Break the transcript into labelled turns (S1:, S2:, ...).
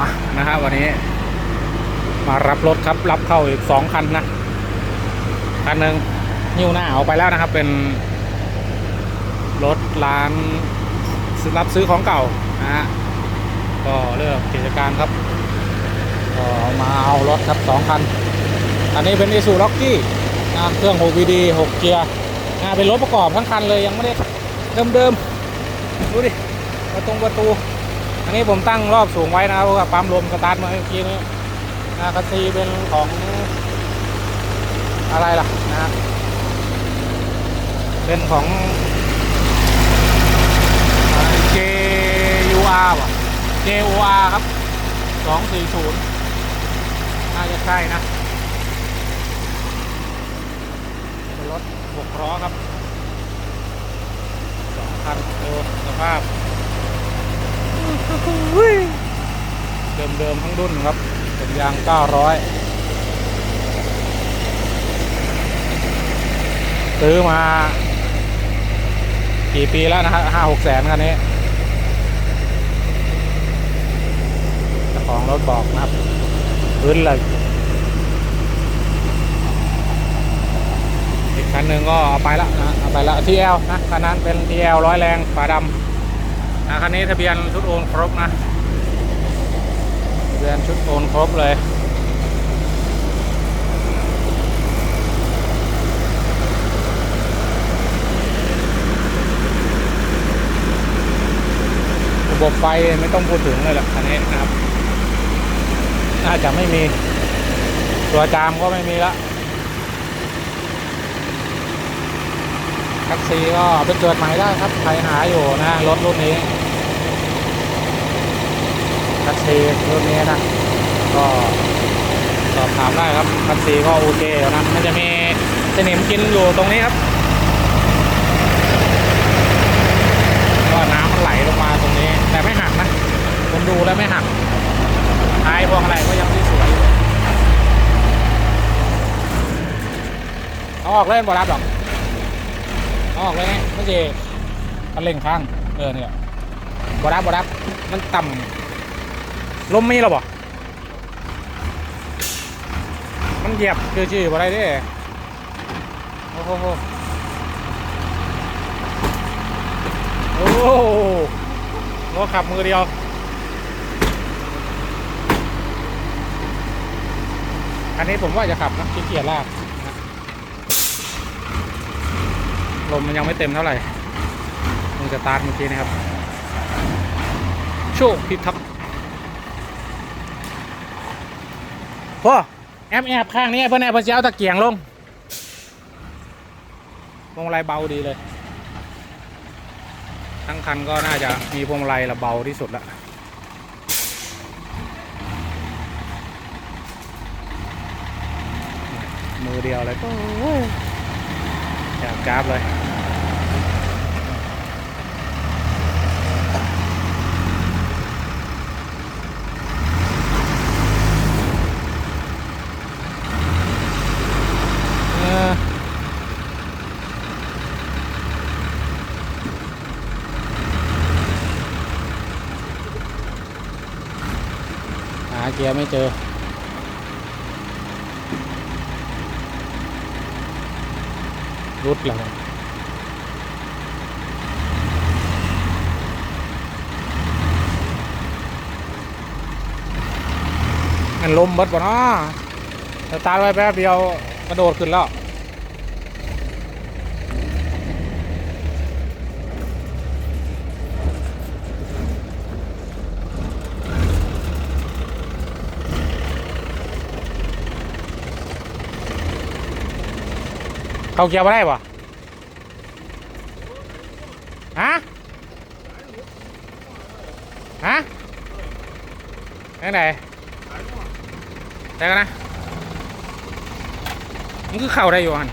S1: มานะฮะวันนี้ มารับรถครับ รับเข้าอีกสองคันนะ คันหนึ่งนิ้วหน้าเอาไปแล้วนะครับ เป็น รถร้านรับซื้อของเก่านะฮะก็เลือกกิจการครับก็มาเอารถครับสองคัน อันนี้เป็น i s u r o c k y นะเครื่อง 6VD 6เกียร์นะเป็นรถประกอบทั้งคันเลยยังไม่ได้เดิมๆดูดิประตูประตู อันนี้ผมตั้งรอบสูงไว้นะครับเพราะว่าปั๊มลมสตาร์ทมาเมื่อกี้นี้นะคัสซีเป็นของอะไรล่ะนะเป็นของ JUR ป่ะ JUR ครับ 240 น่าจะใช่นะเป็นรถหกล้อครับสองคันดูสภาพ เดิมๆทั้งรุ่นครับเป็นยาง 900 ซื้อมา กี่ปีแล้วนะฮะห้าหกแสนคันนี้เจ้าของรถบอกนะครับ พื้นเลยอีกคันหนึ่งก็เอาไปละนะเอาไปละ TL นะคันนั้นเป็น TL ร้อยแรงฝาดำ คันนี้ทะเบียนชุดโอนครบนะทะเบียนชุดโอนครบเลยระบบไฟไม่ต้องพูดถึงเลยหรอกคันนี้นะครับ น่าจะไม่มี ตัวจามก็ไม่มีละแท็กซี่ก็เอาไปเกิดใหม่ได้ครับ ใครหาอยู่นะ รถรุ่นนี้ แท็กซี่รุ่นนี้นะ ก็สอบถามได้ครับแท็กซี่ก็โอเคอยู่นะมันจะมีสนิมกินอยู่ตรงนี้ครับ ก็น้ำมันไหลลงมาตรงนี้ แต่ไม่หักนะ ผมดูแล้วไม่หักท้ายพวงอะไรก็ยังสวยอยู่เอาออกเล่นบอรับหรอกเอาออกเลยนะไม่ใช่คันเร่งข้าง เออเนี่ยบอรับบอรับ มันต่ำ ลมมีหรอบ่มันเหยียบจืดๆบ่ได้เด้โอ้โหโอ้โหรถขับมือเดียวอันนี้ผมว่าจะขับนะขี้เกียจลากลมมันยังไม่เต็มเท่าไหร่มึงจะตาร์ทเมื่อกี้นะครับ โชคพิทักษ พ่อแอบแอบข้างนี้เพื่อนแอบเพื่อนจะเอาตะเกียงลงลงอะไรเบาดีเลย ทั้งคันก็น่าจะมีพวงมาลัยระเบาที่สุดละมือเดียวเลยก็อยากกราฟเลย เออ เกียร์ไม่เจอ รุดแล้วมันลมเบิดบ่เนาะสตาร์ทไว้แป๊บเดียวกระโดดขึ้นแล้ว เขาเกียร์มาได้ปะฮะฮะยังไงได้กันนะมันคือเข่าได้อยู่อัน